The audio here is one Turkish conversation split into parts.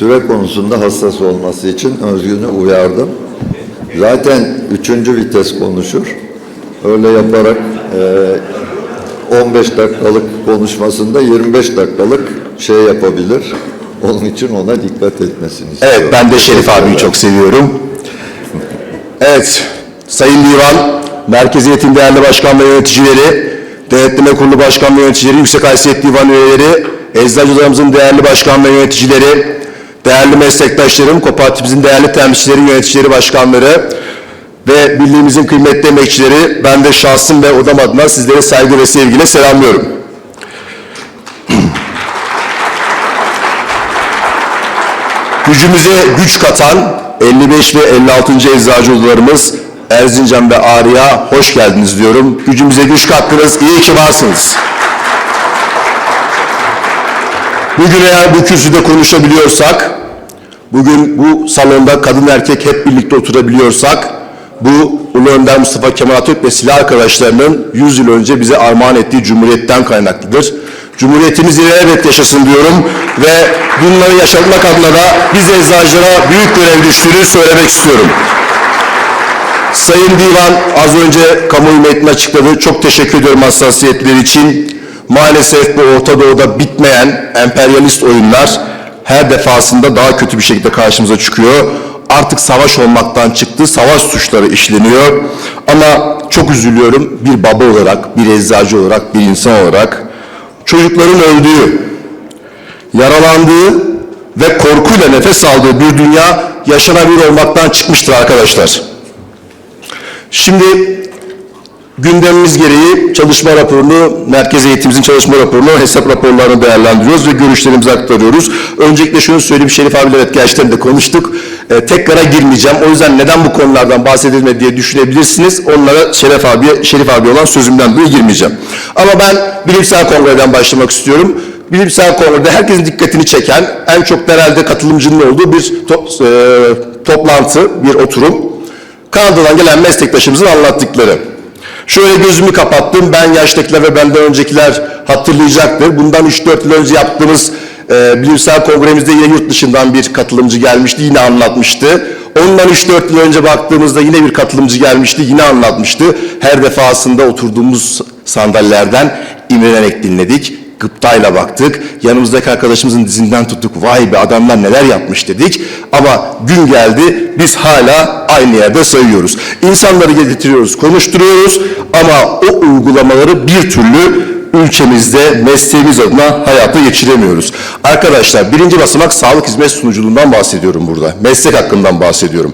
süre konusunda hassas olması için Özgün'ü uyardım. Zaten üçüncü vites konuşur. Öyle yaparak e, 15 dakikalık konuşmasında 25 dakikalık şey yapabilir. Onun için ona dikkat etmesini istiyorum. Evet ben de Şerif abiyi çok seviyorum. Evet Sayın Divan, Merkeziyetin değerli başkan ve yöneticileri, Denetleme Kurulu başkan ve yöneticileri, Yüksek Haysiyet Divan üyeleri, Eczacılarımızın değerli başkan ve yöneticileri, değerli meslektaşlarım, kooperatifimizin değerli temsilcileri, yöneticileri, başkanları ve birliğimizin kıymetli emekçileri, ben de şahsım ve odam adına sizlere saygı ve sevgiyle selamlıyorum. Gücümüze güç katan 55 ve 56. eczacı odalarımız Erzincan ve Ağrı'ya hoş geldiniz diyorum. Gücümüze güç kattınız, iyi ki varsınız. Bugün eğer bu kürsüde konuşabiliyorsak, bugün bu salonda kadın erkek hep birlikte oturabiliyorsak, bu Ulu Önder Mustafa Kemal Atatürk ve silah arkadaşlarının 100 yıl önce bize armağan ettiği cumhuriyetten kaynaklıdır. Cumhuriyetimiz ilelebet yaşasın diyorum ve bunları yaşatmak adına da biz eczacılara büyük görev düştüğünü söylemek istiyorum. Sayın Divan az önce kamuoyu metnini açıkladı. Çok teşekkür ediyorum hassasiyetleri için. Maalesef bu Orta Doğu'da bitmeyen emperyalist oyunlar her defasında daha kötü bir şekilde karşımıza çıkıyor. Artık savaş olmaktan çıktı, savaş suçları işleniyor. Ama çok üzülüyorum bir baba olarak, bir eczacı olarak, bir insan olarak çocukların öldüğü, yaralandığı ve korkuyla nefes aldığı bir dünya yaşanabilir olmaktan çıkmıştır arkadaşlar. Şimdi gündemimiz gereği çalışma raporunu, merkez eğitimimizin çalışma raporunu, hesap raporlarını değerlendiriyoruz ve görüşlerimizi aktarıyoruz. Öncelikle şunu söyleyeyim, Şerif abiyle evet gerçekten de konuştuk. Ee, tekrara girmeyeceğim. O yüzden neden bu konulardan bahsedilmedi diye düşünebilirsiniz. Onlara Şerif abiye, Şerif abi olan sözümden dolayı girmeyeceğim. Ama ben bilimsel kongreden başlamak istiyorum. Bilimsel kongrede herkesin dikkatini çeken, en çok herhalde katılımcının olduğu bir to- e, toplantı, bir oturum. Kanada'dan gelen meslektaşımızın anlattıkları. Şöyle gözümü kapattım. Ben yaştakiler ve benden öncekiler hatırlayacaktır. Bundan 3-4 yıl önce yaptığımız e, bilimsel kongremizde yine yurt dışından bir katılımcı gelmişti. Yine anlatmıştı. Ondan 3-4 yıl önce baktığımızda yine bir katılımcı gelmişti. Yine anlatmıştı. Her defasında oturduğumuz sandalyelerden imrenerek dinledik gıptayla baktık. Yanımızdaki arkadaşımızın dizinden tuttuk. Vay be adamlar neler yapmış dedik. Ama gün geldi biz hala aynı yerde sayıyoruz. İnsanları getiriyoruz, konuşturuyoruz ama o uygulamaları bir türlü ülkemizde mesleğimiz adına hayata geçiremiyoruz. Arkadaşlar birinci basamak sağlık hizmet sunuculuğundan bahsediyorum burada. Meslek hakkından bahsediyorum.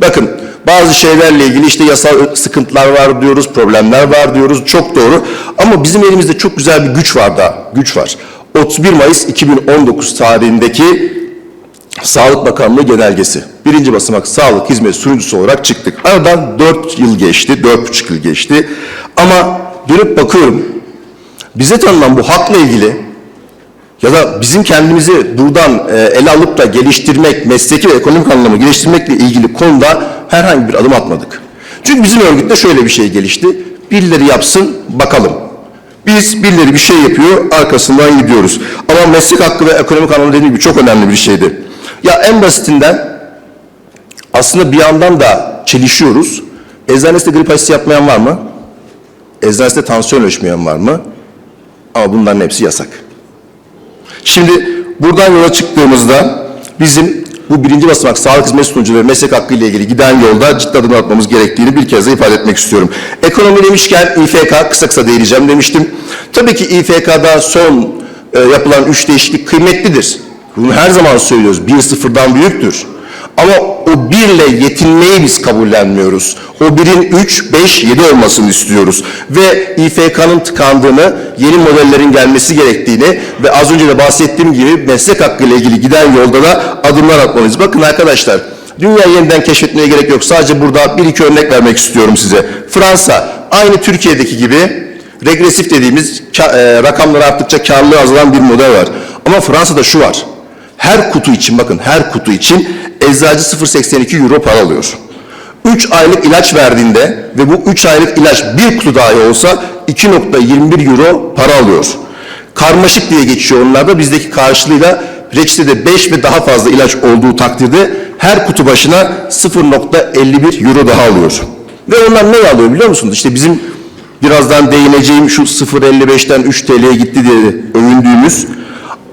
Bakın bazı şeylerle ilgili işte yasal sıkıntılar var diyoruz, problemler var diyoruz. Çok doğru. Ama bizim elimizde çok güzel bir güç var da, güç var. 31 Mayıs 2019 tarihindeki Sağlık Bakanlığı genelgesi. Birinci basamak sağlık hizmet sunucusu olarak çıktık. Aradan 4 yıl geçti, 4,5 yıl geçti. Ama dönüp bakıyorum, bize tanınan bu hakla ilgili ya da bizim kendimizi buradan e, ele alıp da geliştirmek, mesleki ve ekonomik anlamda geliştirmekle ilgili konuda herhangi bir adım atmadık. Çünkü bizim örgütte şöyle bir şey gelişti. Birileri yapsın, bakalım. Biz birileri bir şey yapıyor, arkasından gidiyoruz. Ama meslek hakkı ve ekonomik anlamda dediğim gibi çok önemli bir şeydi. Ya en basitinden aslında bir yandan da çelişiyoruz. Eczanesinde grip aşısı yapmayan var mı? Eczanesinde tansiyon ölçmeyen var mı? Ama bunların hepsi yasak. Şimdi buradan yola çıktığımızda bizim bu birinci basamak sağlık hizmet sunucuları meslek hakkı ile ilgili giden yolda ciddi adım atmamız gerektiğini bir kez de ifade etmek istiyorum. Ekonomi demişken İFK kısa kısa değineceğim demiştim. Tabii ki İFK'da son e, yapılan üç değişiklik kıymetlidir. Bunu her zaman söylüyoruz. Bir sıfırdan büyüktür. Ama o birle yetinmeyi biz kabullenmiyoruz. O birin 3, 5, 7 olmasını istiyoruz. Ve İFK'nın tıkandığını, yeni modellerin gelmesi gerektiğini ve az önce de bahsettiğim gibi meslek hakkı ile ilgili giden yolda da adımlar atmalıyız. Bakın arkadaşlar, dünya yeniden keşfetmeye gerek yok. Sadece burada bir iki örnek vermek istiyorum size. Fransa, aynı Türkiye'deki gibi regresif dediğimiz e, rakamları arttıkça karlılığı azalan bir model var. Ama Fransa'da şu var. Her kutu için bakın her kutu için eczacı 0.82 euro para alıyor. 3 aylık ilaç verdiğinde ve bu 3 aylık ilaç bir kutu dahi olsa 2.21 euro para alıyor. Karmaşık diye geçiyor onlarda bizdeki karşılığıyla reçetede 5 ve daha fazla ilaç olduğu takdirde her kutu başına 0.51 euro daha alıyor. Ve onlar ne alıyor biliyor musunuz? İşte bizim birazdan değineceğim şu 0.55'ten 3 TL'ye gitti diye övündüğümüz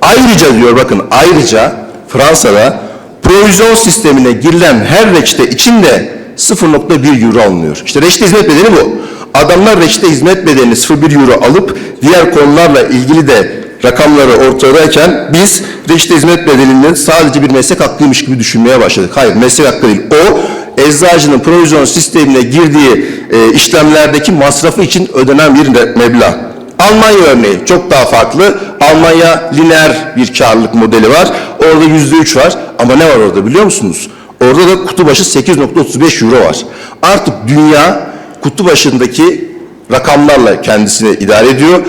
ayrıca diyor bakın ayrıca Fransa'da provizyon sistemine girilen her reçete içinde 0.1 euro alınıyor. İşte reçete hizmet bedeli bu. Adamlar reçete hizmet bedelini 0.1 euro alıp diğer konularla ilgili de rakamları ortadayken biz reçete hizmet bedelinin sadece bir meslek hakkıymış gibi düşünmeye başladık. Hayır meslek hakkı değil. O eczacının provizyon sistemine girdiği e, işlemlerdeki masrafı için ödenen bir de- meblağ. Almanya örneği çok daha farklı. Almanya lineer bir karlılık modeli var. Orada yüzde üç var. Ama ne var orada biliyor musunuz? Orada da kutu başı 8.35 euro var. Artık dünya kutu başındaki rakamlarla kendisini idare ediyor.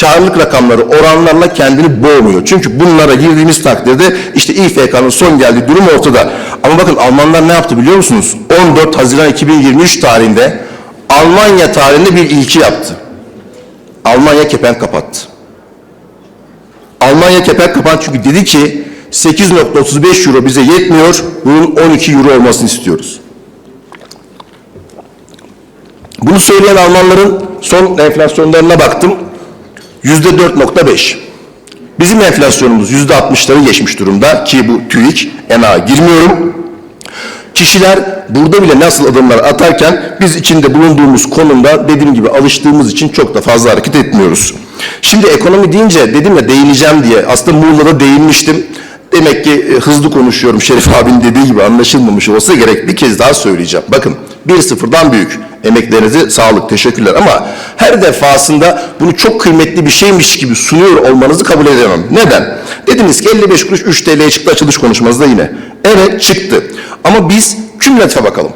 Karlılık rakamları oranlarla kendini boğmuyor. Çünkü bunlara girdiğimiz takdirde işte İFK'nın son geldiği durum ortada. Ama bakın Almanlar ne yaptı biliyor musunuz? 14 Haziran 2023 tarihinde Almanya tarihinde bir ilki yaptı. Almanya kepenk kapattı. Almanya kepenk kapattı çünkü dedi ki 8.35 euro bize yetmiyor, bunun 12 euro olmasını istiyoruz. Bunu söyleyen Almanların son enflasyonlarına baktım. Yüzde 4.5. Bizim enflasyonumuz yüzde 60'ları geçmiş durumda ki bu TÜİK, ENA girmiyorum. Kişiler burada bile nasıl adımlar atarken biz içinde bulunduğumuz konumda dediğim gibi alıştığımız için çok da fazla hareket etmiyoruz. Şimdi ekonomi deyince dedim ya değineceğim diye aslında Muğla'da değinmiştim. Demek ki e, hızlı konuşuyorum Şerif abinin dediği gibi anlaşılmamış olsa gerek bir kez daha söyleyeceğim. Bakın bir sıfırdan büyük emeklerinize sağlık teşekkürler ama her defasında bunu çok kıymetli bir şeymiş gibi sunuyor olmanızı kabul edemem. Neden? Dediniz ki 55 kuruş 3 TL'ye çıktı açılış konuşmanızda yine. Evet çıktı ama biz kümülatife bakalım.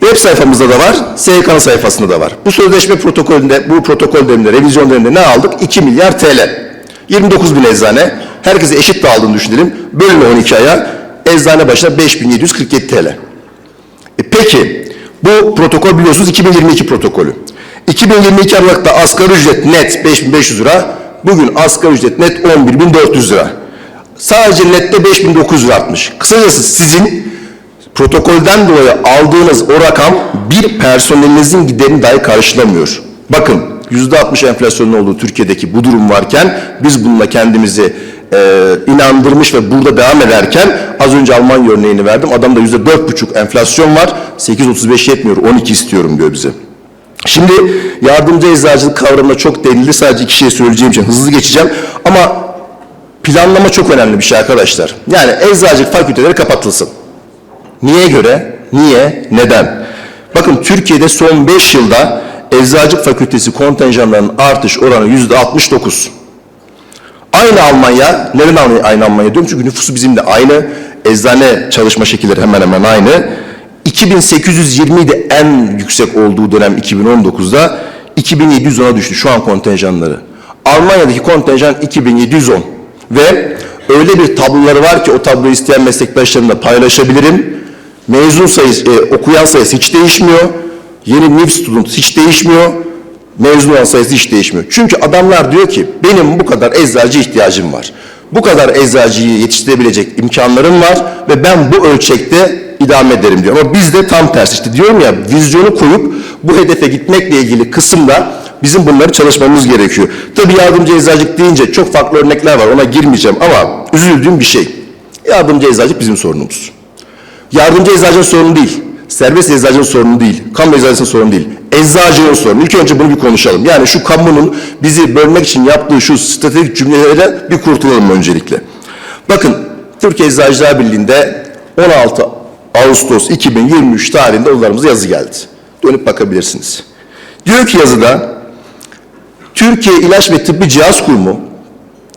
Web sayfamızda da var, SYK'nın sayfasında da var. Bu sözleşme protokolünde, bu protokol döneminde, revizyon döneminde ne aldık? 2 milyar TL. 29 bin eczane, herkese eşit dağıldığını düşünelim. Bölün 12 aya, eczane başına 5747 TL. E peki, bu protokol biliyorsunuz 2022 protokolü. 2022 Aralık'ta asgari ücret net 5500 lira, bugün asgari ücret net 11400 lira. Sadece nette 5900 lira artmış. Kısacası sizin protokolden dolayı aldığınız o rakam bir personelinizin giderini dahi karşılamıyor. Bakın %60 enflasyonun olduğu Türkiye'deki bu durum varken biz bununla kendimizi e, inandırmış ve burada devam ederken az önce Almanya örneğini verdim. Adamda %4,5 enflasyon var. 8.35 yetmiyor 12 istiyorum diyor bize. Şimdi yardımcı eczacılık kavramına çok denildi. Sadece iki şey söyleyeceğim için hızlı geçeceğim. Ama planlama çok önemli bir şey arkadaşlar. Yani eczacılık fakülteleri kapatılsın. Niye göre? Niye? Neden? Bakın Türkiye'de son 5 yılda eczacılık fakültesi kontenjanlarının artış oranı yüzde 69. Aynı Almanya, neden aynı, aynı Almanya diyorum? Çünkü nüfusu bizimle aynı. Eczane çalışma şekilleri hemen hemen aynı. 2820 de en yüksek olduğu dönem 2019'da 2710'a düştü şu an kontenjanları. Almanya'daki kontenjan 2710 ve öyle bir tabloları var ki o tabloyu isteyen meslektaşlarımla paylaşabilirim. Mezun sayısı, e, okuyan sayısı hiç değişmiyor. Yeni new student hiç değişmiyor. Mezun olan sayısı hiç değişmiyor. Çünkü adamlar diyor ki benim bu kadar eczacı ihtiyacım var. Bu kadar eczacıyı yetiştirebilecek imkanlarım var ve ben bu ölçekte idame ederim diyor. Ama bizde tam tersi işte diyorum ya vizyonu koyup bu hedefe gitmekle ilgili kısımda bizim bunları çalışmamız gerekiyor. Tabii yardımcı eczacılık deyince çok farklı örnekler var ona girmeyeceğim ama üzüldüğüm bir şey. Yardımcı eczacılık bizim sorunumuz. Yardımcı eczacının sorunu değil. Serbest eczacının sorunu değil. Kamu eczacısının sorunu değil. Eczacının sorunu. İlk önce bunu bir konuşalım. Yani şu kamunun bizi bölmek için yaptığı şu stratejik cümlelere bir kurtulalım öncelikle. Bakın Türkiye Eczacılar Birliği'nde 16 Ağustos 2023 tarihinde odalarımıza yazı geldi. Dönüp bakabilirsiniz. Diyor ki yazıda Türkiye İlaç ve Tıbbi Cihaz Kurumu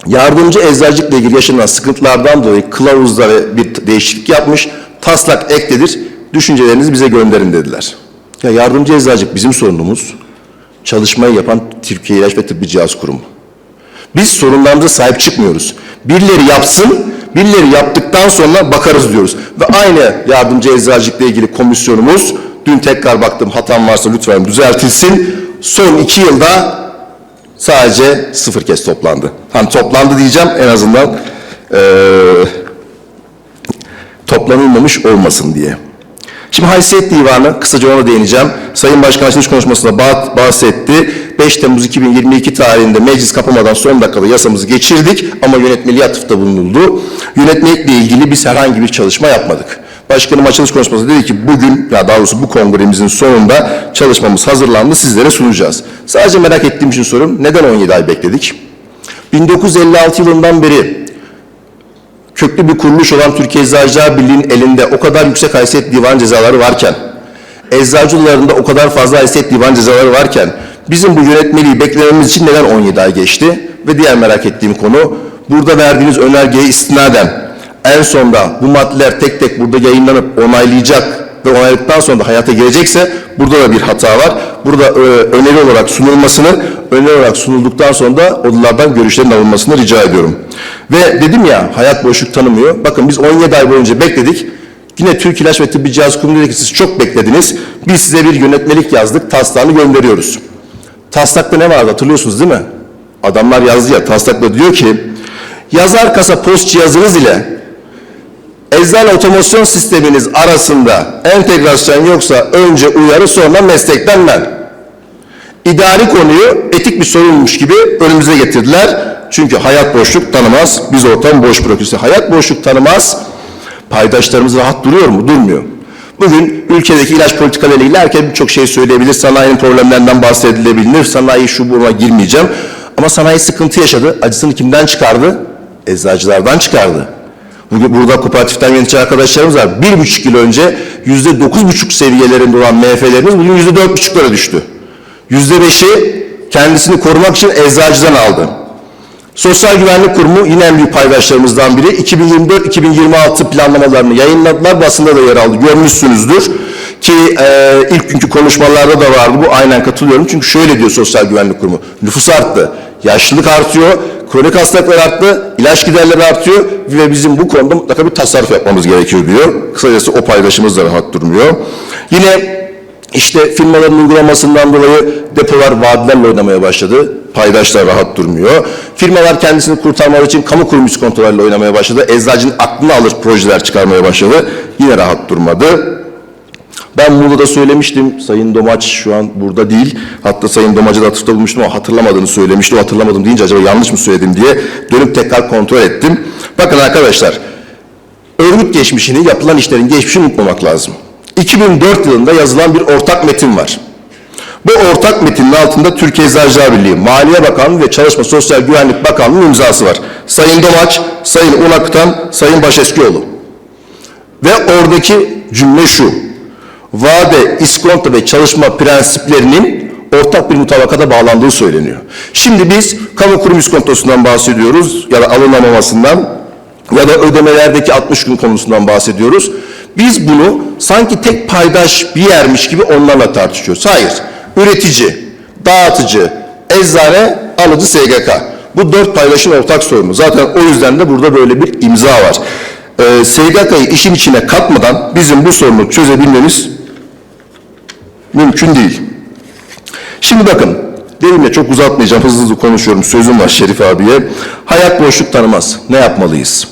yardımcı eczacılıkla ilgili yaşanan sıkıntılardan dolayı kılavuzda bir değişiklik yapmış, taslak ekledir, düşüncelerinizi bize gönderin dediler. Ya yardımcı eczacılık bizim sorunumuz, çalışmayı yapan Türkiye İlaç ve Tıbbi Cihaz Kurumu. Biz sorunlarımıza sahip çıkmıyoruz. Birileri yapsın, birileri yaptıktan sonra bakarız diyoruz. Ve aynı yardımcı eczacılıkla ilgili komisyonumuz, dün tekrar baktım hatam varsa lütfen düzeltilsin. Son iki yılda sadece sıfır kez toplandı. Hani toplandı diyeceğim en azından eee, toplanılmamış olmasın diye. Şimdi haysiyet divanı, kısaca ona değineceğim. Sayın Başkan açılış konuşmasında bah- bahsetti. 5 Temmuz 2022 tarihinde meclis kapamadan son dakikada yasamızı geçirdik ama yönetmeliğe atıfta bulunuldu. Yönetmelikle ilgili biz herhangi bir çalışma yapmadık. Başkanım açılış konuşmasında dedi ki bugün, ya daha doğrusu bu kongremizin sonunda çalışmamız hazırlandı, sizlere sunacağız. Sadece merak ettiğim için sorum, neden 17 ay bekledik? 1956 yılından beri köklü bir kuruluş olan Türkiye Eczacılar Birliği'nin elinde o kadar yüksek haysiyet divan cezaları varken, eczacılarında o kadar fazla haysiyet divan cezaları varken, bizim bu yönetmeliği beklememiz için neden 17 ay geçti? Ve diğer merak ettiğim konu, burada verdiğiniz önergeye istinaden en sonda bu maddeler tek tek burada yayınlanıp onaylayacak ve onayladıktan sonra da hayata gelecekse burada da bir hata var. Burada e, öneri olarak sunulmasını, öneri olarak sunulduktan sonra da odalardan görüşlerin alınmasını rica ediyorum. Ve dedim ya hayat boşluk tanımıyor. Bakın biz 17 ay boyunca bekledik. Yine Türk İlaç ve Tıbbi Cihaz Kurumu dedi ki siz çok beklediniz. Biz size bir yönetmelik yazdık, taslağını gönderiyoruz. Taslakta ne vardı hatırlıyorsunuz değil mi? Adamlar yazdı ya, taslakta diyor ki, yazar kasa post cihazınız ile eczane otomasyon sisteminiz arasında entegrasyon yoksa önce uyarı sonra meslekten men. İdari konuyu etik bir sorunmuş gibi önümüze getirdiler. Çünkü hayat boşluk tanımaz, biz ortam boş bırakıyoruz. Hayat boşluk tanımaz, paydaşlarımız rahat duruyor mu? Durmuyor. Bugün ülkedeki ilaç politikalarıyla ilgili herkes birçok şey söyleyebilir. Sanayinin problemlerinden bahsedilebilir. Sanayi şu buna girmeyeceğim. Ama sanayi sıkıntı yaşadı. Acısını kimden çıkardı? Eczacılardan çıkardı. Bugün burada kooperatiften yönetici arkadaşlarımız var. Bir buçuk yıl önce yüzde dokuz buçuk seviyelerinde olan MF'lerimiz bugün yüzde dört buçuklara düştü. Yüzde beşi kendisini korumak için eczacıdan aldı. Sosyal Güvenlik Kurumu yine en büyük paydaşlarımızdan biri. 2024-2026 planlamalarını yayınladılar. Basında da yer aldı. Görmüşsünüzdür. Ki e, ilk günkü konuşmalarda da vardı. Bu aynen katılıyorum. Çünkü şöyle diyor Sosyal Güvenlik Kurumu. Nüfus arttı. Yaşlılık artıyor. Kronik hastalıklar arttı. ilaç giderleri artıyor. Ve bizim bu konuda mutlaka bir tasarruf yapmamız gerekiyor diyor. Kısacası o paydaşımız da rahat durmuyor. Yine işte firmaların uygulamasından dolayı depolar vadilerle oynamaya başladı. Paydaşlar rahat durmuyor. Firmalar kendisini kurtarmaları için kamu kurum kontrollerle oynamaya başladı. Eczacının aklını alır projeler çıkarmaya başladı. Yine rahat durmadı. Ben Muğla'da söylemiştim. Sayın Domaç şu an burada değil. Hatta Sayın Domaç'a da atıfta bulmuştum ama hatırlamadığını söylemişti. O hatırlamadım deyince acaba yanlış mı söyledim diye dönüp tekrar kontrol ettim. Bakın arkadaşlar, örgüt geçmişini, yapılan işlerin geçmişini unutmamak lazım. 2004 yılında yazılan bir ortak metin var. Bu ortak metinin altında Türkiye Eczacılar Birliği, Maliye Bakanlığı ve Çalışma Sosyal Güvenlik Bakanlığı'nın imzası var. Sayın Domaç, Sayın Unakıtan, Sayın Başeskioğlu. Ve oradaki cümle şu. Vade, iskonto ve çalışma prensiplerinin ortak bir mutabakata bağlandığı söyleniyor. Şimdi biz kamu kurum iskontosundan bahsediyoruz ya da alınamamasından ya da ödemelerdeki 60 gün konusundan bahsediyoruz. Biz bunu sanki tek paydaş bir yermiş gibi onlarla tartışıyoruz. Hayır. Üretici, dağıtıcı, eczane, alıcı SGK. Bu dört paydaşın ortak sorunu. Zaten o yüzden de burada böyle bir imza var. Ee, SGK'yı işin içine katmadan bizim bu sorunu çözebilmemiz mümkün değil. Şimdi bakın, dedim ya çok uzatmayacağım, hızlı hızlı konuşuyorum, sözüm var Şerif abiye. Hayat boşluk tanımaz. Ne yapmalıyız?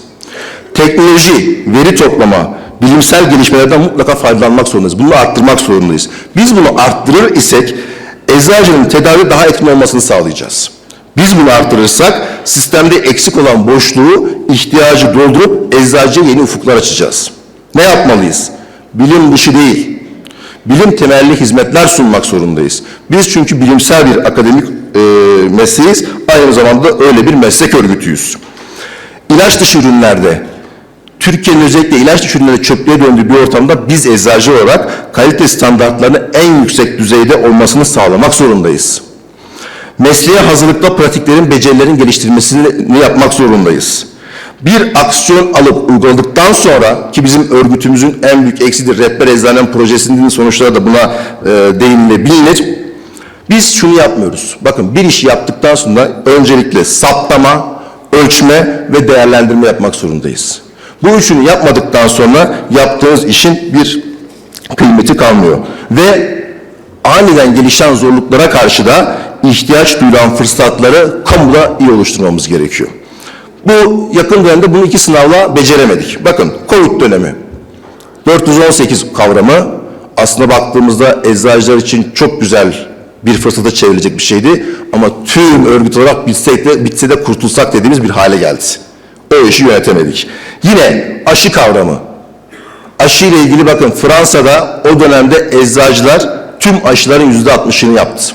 Teknoloji, veri toplama, bilimsel gelişmelerden mutlaka faydalanmak zorundayız. Bunu arttırmak zorundayız. Biz bunu arttırır isek, eczacının tedavi daha etkin olmasını sağlayacağız. Biz bunu arttırırsak, sistemde eksik olan boşluğu, ihtiyacı doldurup eczacıya yeni ufuklar açacağız. Ne yapmalıyız? Bilim dışı değil, bilim temelli hizmetler sunmak zorundayız. Biz çünkü bilimsel bir akademik e, mesleğiz, aynı zamanda öyle bir meslek örgütüyüz. İlaç dışı ürünlerde, Türkiye'nin özellikle ilaç dışı ürünlerde çöplüğe döndüğü bir ortamda biz eczacı olarak kalite standartlarının en yüksek düzeyde olmasını sağlamak zorundayız. Mesleğe hazırlıkta pratiklerin, becerilerin geliştirilmesini yapmak zorundayız. Bir aksiyon alıp uyguladıktan sonra ki bizim örgütümüzün en büyük eksidir rehber eczanem projesinin sonuçları da buna e, değinilebilir. Biz şunu yapmıyoruz. Bakın bir işi yaptıktan sonra öncelikle saptama, ölçme ve değerlendirme yapmak zorundayız. Bu üçünü yapmadıktan sonra yaptığınız işin bir kıymeti kalmıyor. Ve aniden gelişen zorluklara karşı da ihtiyaç duyulan fırsatları kamuda iyi oluşturmamız gerekiyor. Bu yakın dönemde bunu iki sınavla beceremedik. Bakın Covid dönemi. 418 kavramı aslında baktığımızda eczacılar için çok güzel bir fırsata çevrilecek bir şeydi. Ama tüm örgüt olarak bitsek de, bitse de kurtulsak dediğimiz bir hale geldi. O işi yönetemedik. Yine aşı kavramı. Aşı ile ilgili bakın Fransa'da o dönemde eczacılar tüm aşıların yüzde altmışını yaptı.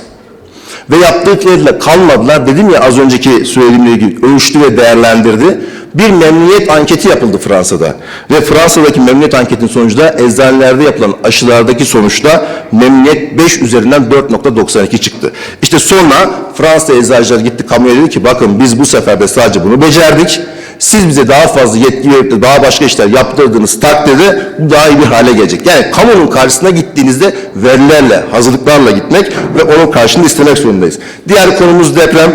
Ve yaptıklarıyla kalmadılar. Dedim ya az önceki söylediğimle ilgili ölçtü ve değerlendirdi. Bir memnuniyet anketi yapıldı Fransa'da. Ve Fransa'daki memnuniyet anketin sonucunda eczanelerde yapılan aşılardaki sonuçta memnuniyet 5 üzerinden 4.92 çıktı. İşte sonra Fransa eczacılar gitti kamuya dedi ki bakın biz bu sefer de sadece bunu becerdik. Siz bize daha fazla yetki verip de daha başka işler yaptırdığınız takdirde bu daha iyi bir hale gelecek. Yani kamunun karşısına gittiğinizde verilerle, hazırlıklarla gitmek ve onun karşılığını istemek zorundayız. Diğer konumuz deprem.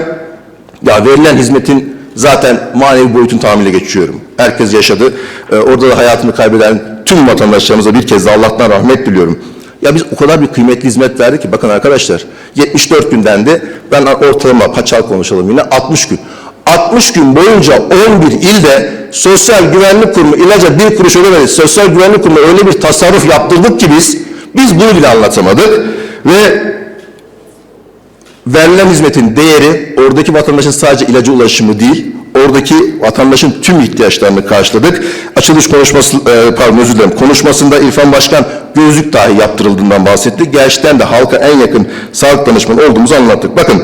Ya verilen hizmetin zaten manevi boyutunu tamamıyla geçiyorum. Herkes yaşadı. Ee, orada da hayatını kaybeden tüm vatandaşlarımıza bir kez de Allah'tan rahmet diliyorum. Ya biz o kadar bir kıymetli hizmet verdik ki bakın arkadaşlar 74 günden de ben ortalama paçal konuşalım yine 60 gün. 60 gün boyunca 11 ilde Sosyal Güvenlik Kurumu ilaca bir kuruş ödemedi. Sosyal Güvenlik Kurumu öyle bir tasarruf yaptırdık ki biz, biz bunu bile anlatamadık. Ve verilen hizmetin değeri oradaki vatandaşın sadece ilaca ulaşımı değil, oradaki vatandaşın tüm ihtiyaçlarını karşıladık. Açılış konuşması, e, pardon özür dilerim, konuşmasında İrfan Başkan gözlük dahi yaptırıldığından bahsetti. Gerçekten de halka en yakın sağlık danışmanı olduğumuzu anlattık. Bakın,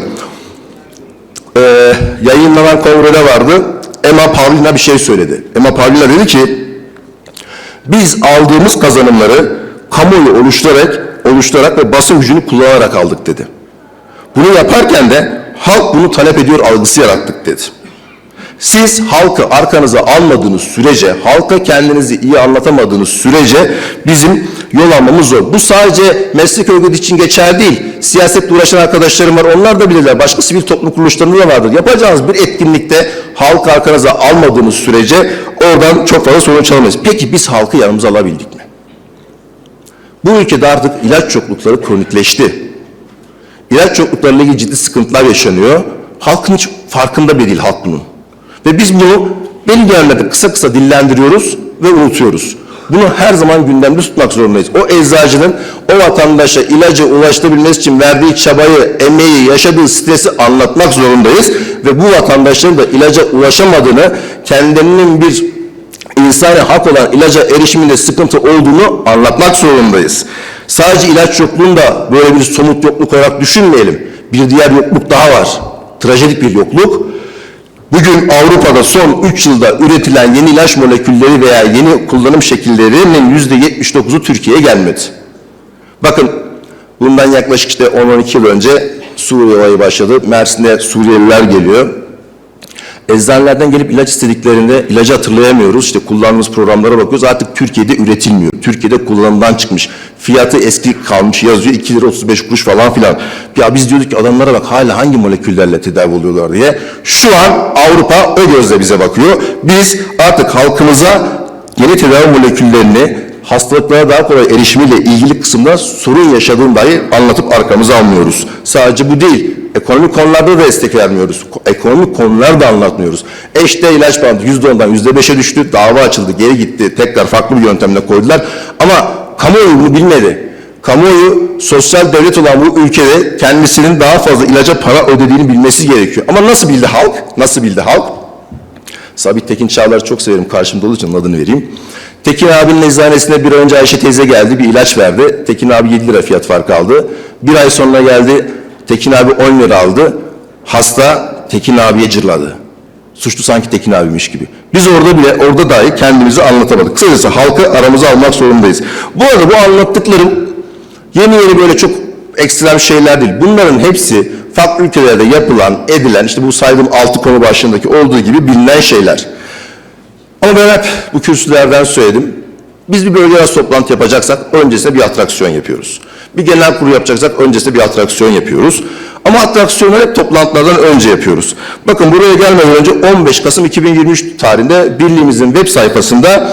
yayınlanan kongrede vardı. Emma Pavlina bir şey söyledi. Emma Pavlina dedi ki, biz aldığımız kazanımları kamuoyu oluşturarak, oluşturarak ve basın gücünü kullanarak aldık dedi. Bunu yaparken de halk bunu talep ediyor algısı yarattık dedi. Siz halkı arkanıza almadığınız sürece, halka kendinizi iyi anlatamadığınız sürece bizim yol almamız zor. Bu sadece meslek örgütü için geçer değil. Siyasetle uğraşan arkadaşlarım var, onlar da bilirler. Başka sivil toplum kuruluşlarında da vardır. Yapacağınız bir etkinlikte halkı arkanıza almadığınız sürece oradan çok fazla sonuç alamayız. Peki biz halkı yanımıza alabildik mi? Bu ülkede artık ilaç çoklukları kronikleşti. İlaç yokluklarıyla ilgili ciddi sıkıntılar yaşanıyor. Halkın hiç farkında bile değil halk bunun. Ve biz bunu belli yerlerde kısa kısa dillendiriyoruz ve unutuyoruz. Bunu her zaman gündemde tutmak zorundayız. O eczacının o vatandaşa ilaca ulaştırabilmesi için verdiği çabayı, emeği, yaşadığı stresi anlatmak zorundayız. Ve bu vatandaşların da ilaca ulaşamadığını, kendilerinin bir insani hak olan ilaca erişiminde sıkıntı olduğunu anlatmak zorundayız. Sadece ilaç yokluğunda böyle bir somut yokluk olarak düşünmeyelim. Bir diğer yokluk daha var. Trajedik bir yokluk. Bugün Avrupa'da son 3 yılda üretilen yeni ilaç molekülleri veya yeni kullanım şekillerinin %79'u Türkiye'ye gelmedi. Bakın bundan yaklaşık işte 10-12 yıl önce Suriye olayı başladı. Mersin'de Suriyeliler geliyor. Eczanelerden gelip ilaç istediklerinde ilacı hatırlayamıyoruz. İşte kullandığımız programlara bakıyoruz. Artık Türkiye'de üretilmiyor. Türkiye'de kullanımdan çıkmış. Fiyatı eski kalmış yazıyor. 2 lira 35 kuruş falan filan. Ya biz diyorduk ki adamlara bak hala hangi moleküllerle tedavi oluyorlar diye. Şu an Avrupa o gözle bize bakıyor. Biz artık halkımıza yeni tedavi moleküllerini hastalıklara daha kolay erişimiyle ilgili kısımda sorun yaşadığını dahi anlatıp arkamıza almıyoruz. Sadece bu değil. Ekonomik konularda da destek vermiyoruz. Ko- Ekonomik konular da anlatmıyoruz. Eşte ilaç bandı %10'dan %5'e düştü. Dava açıldı. Geri gitti. Tekrar farklı bir yöntemle koydular. Ama kamuoyu bunu bilmedi. Kamuoyu sosyal devlet olan bu ülkede kendisinin daha fazla ilaca para ödediğini bilmesi gerekiyor. Ama nasıl bildi halk? Nasıl bildi halk? Sabit Tekin Çağlar'ı çok severim. Karşımda olduğu için adını vereyim. Tekin abinin eczanesine bir önce Ayşe teyze geldi. Bir ilaç verdi. Tekin abi 7 lira fiyat farkı aldı. Bir ay sonra geldi. Tekin abi 10 lira aldı. Hasta Tekin abiye cırladı. Suçlu sanki Tekin abiymiş gibi. Biz orada bile, orada dahi kendimizi anlatamadık. Kısacası halkı aramıza almak zorundayız. Bu arada bu anlattıklarım yeni yeni böyle çok ekstrem şeyler değil. Bunların hepsi farklı ülkelerde yapılan, edilen, işte bu saydığım altı konu başlığındaki olduğu gibi bilinen şeyler. Ama ben hep bu kürsülerden söyledim. Biz bir bölge arası toplantı yapacaksak öncesinde bir atraksiyon yapıyoruz. Bir genel kurulu yapacaksak öncesinde bir atraksiyon yapıyoruz. Ama atraksiyonları hep toplantılardan önce yapıyoruz. Bakın buraya gelmeden önce 15 Kasım 2023 tarihinde birliğimizin web sayfasında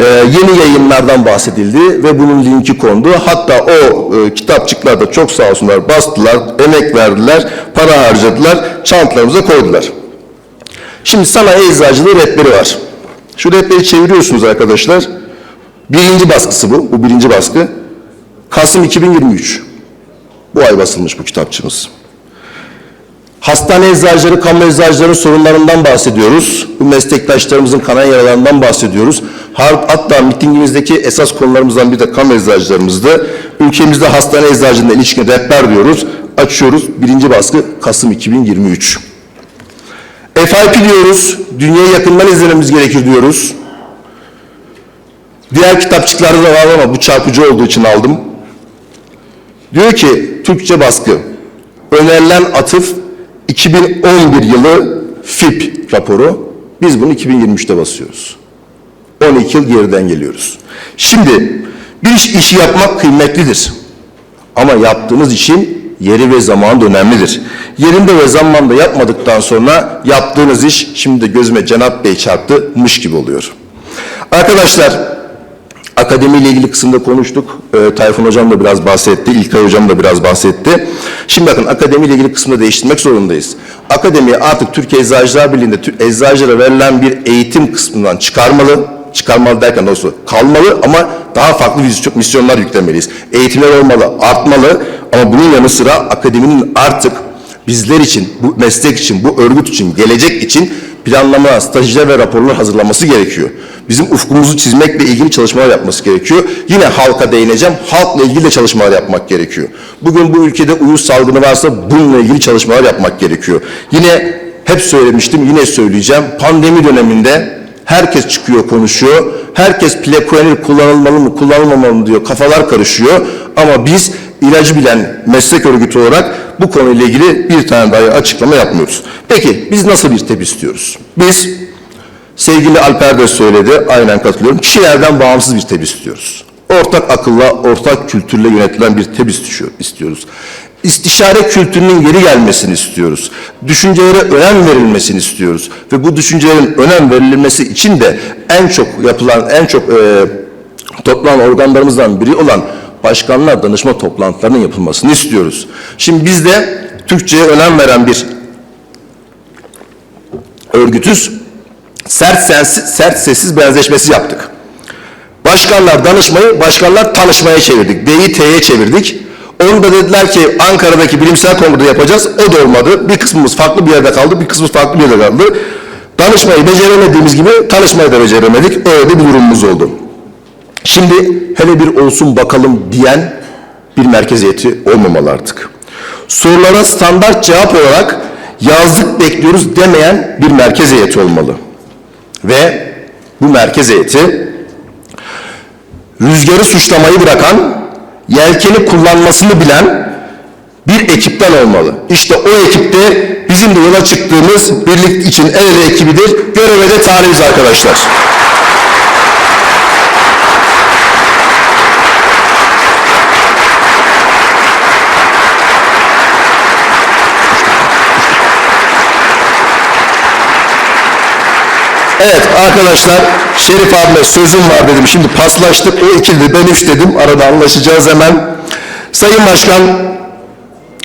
e, yeni yayınlardan bahsedildi ve bunun linki kondu. Hatta o e, kitapçıklar da çok sağ olsunlar bastılar, emek verdiler, para harcadılar, çantalarımıza koydular. Şimdi sanayi eczacılığı rehberi var. Şu rehberi çeviriyorsunuz arkadaşlar. Birinci baskısı bu. Bu birinci baskı. Kasım 2023. Bu ay basılmış bu kitapçımız. Hastane eczacıları, kamu eczacıların sorunlarından bahsediyoruz. Bu meslektaşlarımızın kanayan yaralarından bahsediyoruz. Hatta mitingimizdeki esas konularımızdan biri de kamu eczacılarımızdı. Ülkemizde hastane eczacılığına ilişkin rehber diyoruz. Açıyoruz. Birinci baskı Kasım 2023. FIP diyoruz. Dünyayı yakından izlememiz gerekir diyoruz. Diğer kitapçıklarda da var ama bu çarpıcı olduğu için aldım. Diyor ki Türkçe baskı. Önerilen atıf 2011 yılı FIP raporu. Biz bunu 2023'te basıyoruz. 12 yıl geriden geliyoruz. Şimdi bir iş, işi yapmak kıymetlidir. Ama yaptığınız işin yeri ve zamanı da önemlidir. Yerinde ve zamanda yapmadıktan sonra yaptığınız iş şimdi de gözüme Cenap Bey çarptımış gibi oluyor. Arkadaşlar akademiyle ilgili kısımda konuştuk. Ee, Tayfun Hocam da biraz bahsetti. İlkay Hocam da biraz bahsetti. Şimdi bakın akademiyle ilgili kısmını değiştirmek zorundayız. Akademiye artık Türkiye Eczacılar Birliği'nde eczacılara verilen bir eğitim kısmından çıkarmalı. Çıkarmalı derken doğrusu kalmalı ama daha farklı misyonlar yüklemeliyiz. Eğitimler olmalı, artmalı ama bunun yanı sıra akademinin artık bizler için, bu meslek için, bu örgüt için, gelecek için planlama, stratejiler ve raporlar hazırlaması gerekiyor. Bizim ufkumuzu çizmekle ilgili çalışmalar yapması gerekiyor. Yine halka değineceğim. Halkla ilgili de çalışmalar yapmak gerekiyor. Bugün bu ülkede uyuz salgını varsa bununla ilgili çalışmalar yapmak gerekiyor. Yine hep söylemiştim, yine söyleyeceğim. Pandemi döneminde herkes çıkıyor, konuşuyor. Herkes plekoenil kullanılmalı mı, kullanılmamalı mı diyor. Kafalar karışıyor. Ama biz ilacı bilen meslek örgütü olarak bu konuyla ilgili bir tane daha açıklama yapmıyoruz. Peki biz nasıl bir tep istiyoruz? Biz sevgili Alper de söyledi, aynen katılıyorum. Kişilerden bağımsız bir tep istiyoruz. Ortak akılla, ortak kültürle yönetilen bir tep istiyor- istiyoruz. İstişare kültürünün geri gelmesini istiyoruz. Düşüncelere önem verilmesini istiyoruz. Ve bu düşüncelerin önem verilmesi için de en çok yapılan, en çok e, toplanan organlarımızdan biri olan başkanlar danışma toplantılarının yapılmasını istiyoruz. Şimdi biz de Türkçe'ye önem veren bir örgütüz. Sert, sensiz, sert sessiz benzeşmesi yaptık. Başkanlar danışmayı, başkanlar tanışmaya çevirdik. D'yi T'ye çevirdik. Onu da dediler ki Ankara'daki bilimsel kongrede yapacağız. O da olmadı. Bir kısmımız farklı bir yerde kaldı, bir kısmımız farklı bir yerde kaldı. Danışmayı beceremediğimiz gibi tanışmayı da beceremedik. Öyle bir durumumuz oldu. Şimdi hele bir olsun bakalım diyen bir merkez heyeti olmamalı artık. Sorulara standart cevap olarak yazdık bekliyoruz demeyen bir merkez heyeti olmalı. Ve bu merkez heyeti rüzgarı suçlamayı bırakan, yelkeni kullanmasını bilen bir ekipten olmalı. İşte o ekipte bizim de yola çıktığımız birlik için el ele ekibidir. Göreve de talibiz arkadaşlar. Evet arkadaşlar Şerif abime sözüm var dedim. Şimdi paslaştık. O iki dedi ben üç dedim. Arada anlaşacağız hemen. Sayın Başkan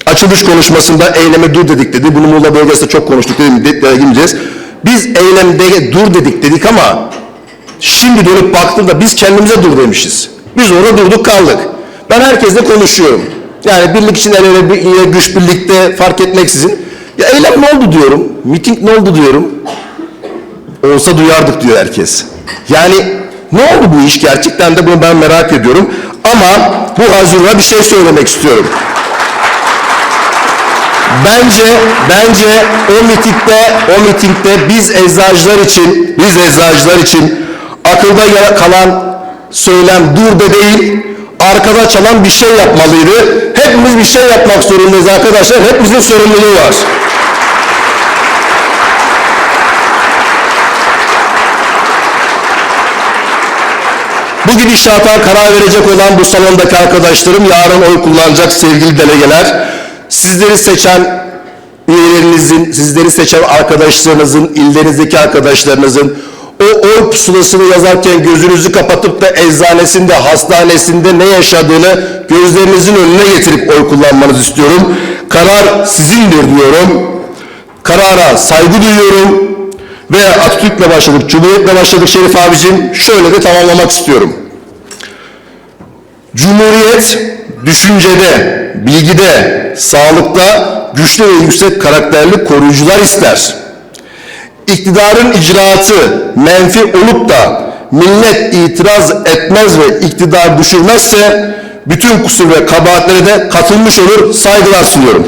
açılış konuşmasında eyleme dur dedik dedi. Bunu Muğla bölgesinde çok konuştuk dedim. Detlere girmeyeceğiz. Biz eylemde dur dedik dedik ama şimdi dönüp baktığımda biz kendimize dur demişiz. Biz orada durduk kaldık. Ben herkesle konuşuyorum. Yani birlik için el ele güç birlikte fark etmeksizin. Ya eylem ne oldu diyorum. Miting ne oldu diyorum olsa duyardık diyor herkes. Yani ne oldu bu iş gerçekten de bunu ben merak ediyorum. Ama bu hazırla bir şey söylemek istiyorum. Bence bence o mitingde o mitingde biz eczacılar için biz eczacılar için akılda kalan söylem dur be değil arkada çalan bir şey yapmalıydı. Hepimiz bir şey yapmak zorundayız arkadaşlar. Hepimizin sorumluluğu var. Bu gidişata karar verecek olan bu salondaki arkadaşlarım, yarın oy kullanacak sevgili delegeler, sizleri seçen üyelerinizin, sizleri seçen arkadaşlarınızın, illerinizdeki arkadaşlarınızın o oy pusulasını yazarken gözünüzü kapatıp da eczanesinde, hastanesinde ne yaşadığını gözlerinizin önüne getirip oy kullanmanızı istiyorum. Karar sizindir diyorum. Karara saygı duyuyorum. Atatürk'le başladık, Cumhuriyet'le başladık Şerif abicim. Şöyle de tamamlamak istiyorum. Cumhuriyet düşüncede, bilgide, sağlıkta güçlü ve yüksek karakterli koruyucular ister. İktidarın icraatı menfi olup da millet itiraz etmez ve iktidar düşürmezse bütün kusur ve kabahatlere de katılmış olur, saygılar sunuyorum.